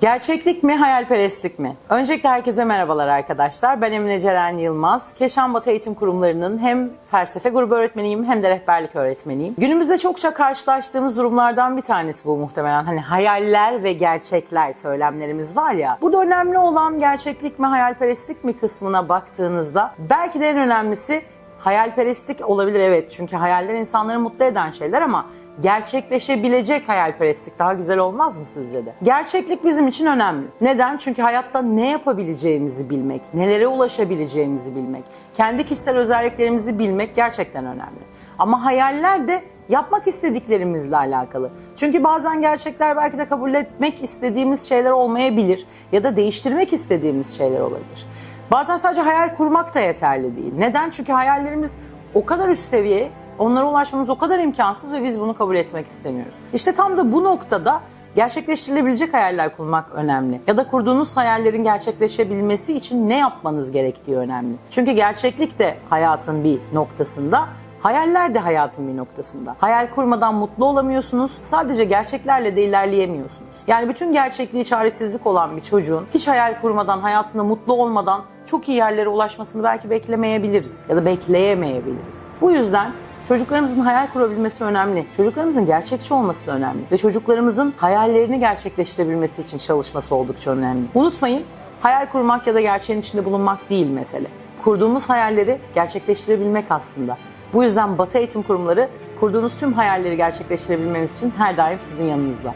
Gerçeklik mi, hayalperestlik mi? Öncelikle herkese merhabalar arkadaşlar. Ben Emine Ceren Yılmaz. Keşan Batı Eğitim Kurumları'nın hem felsefe grubu öğretmeniyim hem de rehberlik öğretmeniyim. Günümüzde çokça karşılaştığımız durumlardan bir tanesi bu muhtemelen. Hani hayaller ve gerçekler söylemlerimiz var ya. Burada önemli olan gerçeklik mi, hayalperestlik mi kısmına baktığınızda belki de en önemlisi Hayalperestlik olabilir evet çünkü hayaller insanları mutlu eden şeyler ama gerçekleşebilecek hayalperestlik daha güzel olmaz mı sizce de? Gerçeklik bizim için önemli. Neden? Çünkü hayatta ne yapabileceğimizi bilmek, nelere ulaşabileceğimizi bilmek, kendi kişisel özelliklerimizi bilmek gerçekten önemli. Ama hayaller de yapmak istediklerimizle alakalı. Çünkü bazen gerçekler belki de kabul etmek istediğimiz şeyler olmayabilir ya da değiştirmek istediğimiz şeyler olabilir. Bazen sadece hayal kurmak da yeterli değil. Neden? Çünkü hayallerimiz o kadar üst seviye, onlara ulaşmamız o kadar imkansız ve biz bunu kabul etmek istemiyoruz. İşte tam da bu noktada gerçekleştirilebilecek hayaller kurmak önemli. Ya da kurduğunuz hayallerin gerçekleşebilmesi için ne yapmanız gerektiği önemli. Çünkü gerçeklik de hayatın bir noktasında, Hayaller de hayatın bir noktasında. Hayal kurmadan mutlu olamıyorsunuz. Sadece gerçeklerle de ilerleyemiyorsunuz. Yani bütün gerçekliği çaresizlik olan bir çocuğun hiç hayal kurmadan, hayatında mutlu olmadan çok iyi yerlere ulaşmasını belki beklemeyebiliriz ya da bekleyemeyebiliriz. Bu yüzden Çocuklarımızın hayal kurabilmesi önemli. Çocuklarımızın gerçekçi olması da önemli. Ve çocuklarımızın hayallerini gerçekleştirebilmesi için çalışması oldukça önemli. Unutmayın, hayal kurmak ya da gerçeğin içinde bulunmak değil mesele. Kurduğumuz hayalleri gerçekleştirebilmek aslında. Bu yüzden Batı Eğitim Kurumları kurduğunuz tüm hayalleri gerçekleştirebilmeniz için her daim sizin yanınızda.